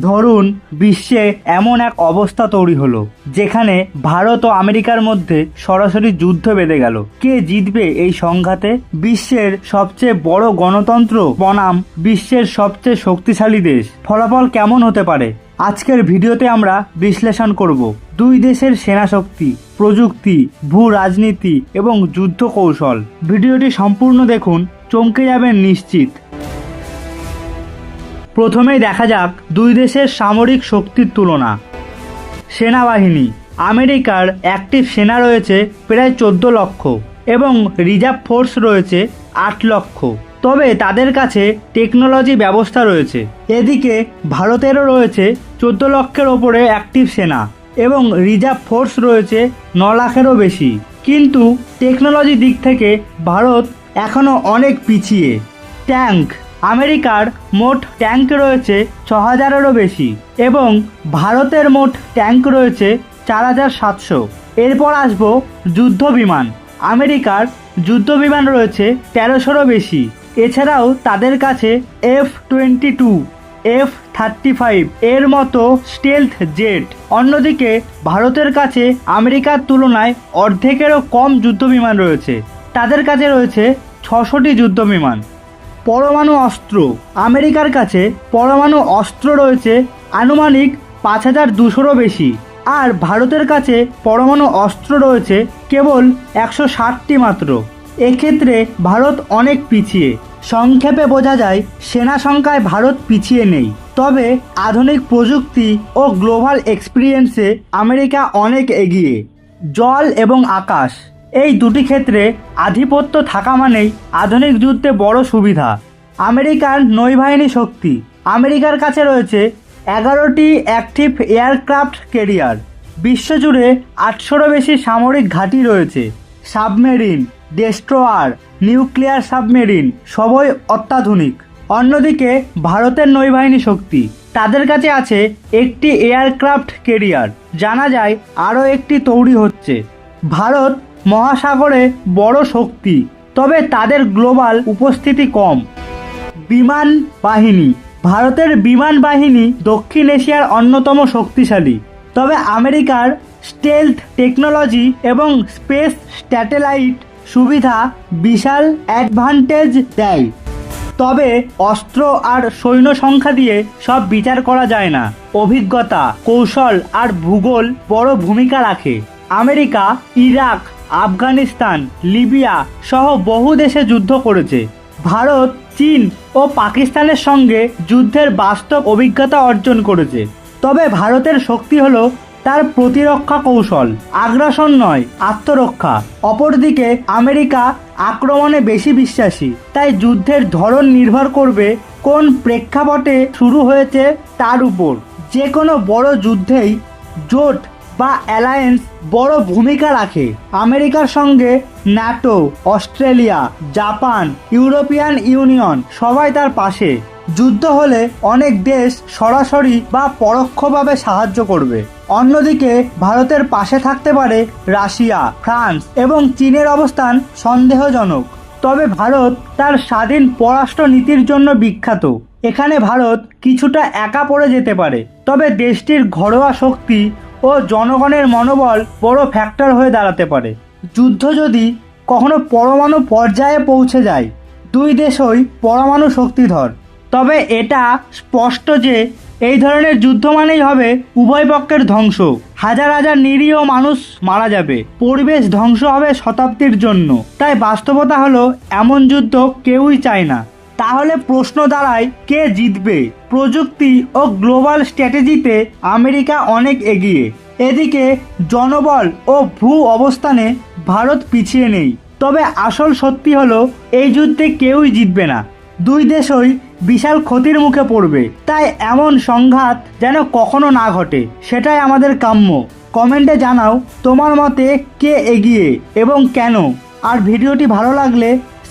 ধরুন, বিশ্বে এমন এক অবস্থা তৈরি হলো, যেখানে ভারত ও আমেরিকার মধ্যে সরাসরি যুদ্ধ বেঁধে গেল। কে জিতবে এই সংঘাতে? বিশ্বের সবচেয়ে বড় গণতন্ত্র বনাম বিশ্বের সবচেয়ে শক্তিশালী দেশ। ফলাফল কেমন হতে পারে? আজকের ভিডিওতে আমরা বিশ্লেষণ করব। দুই দেশের সেনা শক্তি প্রযুক্তি, ভূ রাজনীতি এবং যুদ্ধ কৌশল। ভিডিওটি সম্পূর্ণ দেখুন, চমকে যাবেন নিশ্চিত। প্রথমেই দেখা যাক দুই দেশের সামরিক শক্তির তুলনা। সেনাবাহিনী, আমেরিকার অ্যাক্টিভ সেনা রয়েছে প্রায় চোদ্দ লক্ষ এবং রিজার্ভ ফোর্স রয়েছে আট লক্ষ। তবে তাদের কাছে টেকনোলজি ব্যবস্থা রয়েছে। এদিকে ভারতেরও রয়েছে চোদ্দ লক্ষের ওপরে অ্যাক্টিভ সেনা এবং রিজার্ভ ফোর্স রয়েছে ন লাখেরও বেশি। কিন্তু টেকনোলজি দিক থেকে ভারত এখনও অনেক পিছিয়ে। ট্যাঙ্ক আমেরিকার মোট ট্যাঙ্ক রয়েছে ছ হাজারেরও বেশি এবং ভারতের মোট ট্যাঙ্ক রয়েছে চার হাজার সাতশো এরপর আসব যুদ্ধ বিমান আমেরিকার যুদ্ধ বিমান রয়েছে তেরোশোরও বেশি। এছাড়াও তাদের কাছে F twenty two F thirty five এর মতো স্টেলথ জেট। অন্যদিকে ভারতের কাছে আমেরিকার তুলনায় অর্ধেকেরও কম যুদ্ধ বিমান রয়েছে। তাদের কাছে রয়েছে ছশোটি যুদ্ধ বিমান পরমাণু অস্ত্র। আমেরিকার কাছে পরমাণু অস্ত্র রয়েছে আনুমানিক পাঁচ হাজার দুশোরও বেশি। আর ভারতের কাছে পরমাণু অস্ত্র রয়েছে কেবল একশো ষাটটি মাত্র। এক্ষেত্রে ভারত অনেক পিছিয়ে। সংক্ষেপে বোঝা যায়, সেনা সংখ্যায় ভারত পিছিয়ে নেই। তবে আধুনিক প্রযুক্তি ও গ্লোবাল এক্সপিরিয়েন্সে আমেরিকা অনেক এগিয়ে। জল এবং আকাশ। এই দুটি ক্ষেত্রে আধিপত্য থাকা মানেই আধুনিক যুদ্ধে বড় সুবিধা। আমেরিকার নৌবাহিনী শক্তি। আমেরিকার কাছে রয়েছে এগারোটি অ্যাক্টিভ এয়ারক্রাফট ক্যারিয়ার। বিশ্বজুড়ে আটশোরও বেশি সামরিক ঘাঁটি রয়েছে। সাবমেরিন, ডেস্ট্রোয়ার, নিউক্লিয়ার সাবমেরিন সবই অত্যাধুনিক। অন্যদিকে ভারতের নৌবাহিনী শক্তি। তাদের কাছে আছে একটি এয়ারক্রাফট ক্যারিয়ার। জানা যায় আরও একটি তৈরি হচ্ছে। ভারত মহাসাগরে বড় শক্তি, তবে তাদের গ্লোবাল উপস্থিতি কম। বিমান বাহিনী, ভারতের বিমান বাহিনী দক্ষিণ এশিয়ার অন্যতম শক্তিশালী, তবে আমেরিকার স্টেলথ টেকনোলজি এবং স্পেস স্যাটেলাইট সুবিধা বিশাল অ্যাডভান্টেজ দেয়। তবে অস্ত্র আর সৈন্য সংখ্যা দিয়ে সব বিচার করা যায় না। অভিজ্ঞতা, কৌশল আর ভূগোল বড় ভূমিকা রাখে। আমেরিকা, ইরাক আফগানিস্তান, লিবিয়া সহ বহু দেশে যুদ্ধ করেছে। ভারত, চীন ও পাকিস্তানের সঙ্গে যুদ্ধের বাস্তব অভিজ্ঞতা অর্জন করেছে। তবে ভারতের শক্তি হলো তার প্রতিরক্ষা কৌশল। আগ্রাসন নয়, আত্মরক্ষা। অপরদিকে আমেরিকা আক্রমণে বেশি বিশ্বাসী। তাই যুদ্ধের ধরন নির্ভর করবে কোন প্রেক্ষাপটে শুরু হয়েছে তার উপর। যে কোনো বড় যুদ্ধেই জোট বা অ্যালায়েন্স বড় ভূমিকা রাখে। আমেরিকার সঙ্গে NATO, Australia, Japan, European Union সবাই তার পাশে। যুদ্ধ হলে অনেক দেশ সরাসরি বা পরোক্ষভাবে সাহায্য করবে। অন্যদিকে ভারতের পাশে থাকতে পারে রাশিয়া, ফ্রান্স এবং চীনের অবস্থান সন্দেহজনক। তবে ভারত তার স্বাধীন পররাষ্ট্র নীতির জন্য বিখ্যাত। এখানে ভারত কিছুটা একা পড়ে যেতে পারে, তবে দেশটির ঘরোয়া শক্তি ও জনগণের মনোবল বড় ফ্যাক্টর হয়ে দাঁড়াতে পারে। যুদ্ধ যদি কখনো পরমাণু পর্যায়ে পৌঁছে যায়, দুই দেশই পরমাণু শক্তিধর। তবে এটা স্পষ্ট যে এই ধরনের যুদ্ধ মানেই হবে উভয় পক্ষের ধ্বংস। হাজার হাজার নিরীহ মানুষ মারা যাবে। পরিবেশ ধ্বংস হবে শতাব্দীর জন্য। তাই বাস্তবতা হলো, এমন যুদ্ধ কেউই চায় না। তাহলে প্রশ্ন দাঁড়ায়, কে জিতবে? প্রযুক্তি ও গ্লোবাল স্ট্র্যাটেজিতে আমেরিকা অনেক এগিয়ে। এদিকে জনবল ও ভূ অবস্থানে ভারত পিছিয়ে নেই। তবে আসল সত্যি হলো, এই যুদ্ধে কেউই জিতবে না। দুই দেশই বিশাল ক্ষতির মুখে পড়বে। তাই এমন সংঘাত যেন কখনো না ঘটে, সেটাই আমাদের কাম্য। কমেন্টে জানাও তোমার মতে কে এগিয়ে এবং কেন? আর ভিডিওটি ভালো লাগলে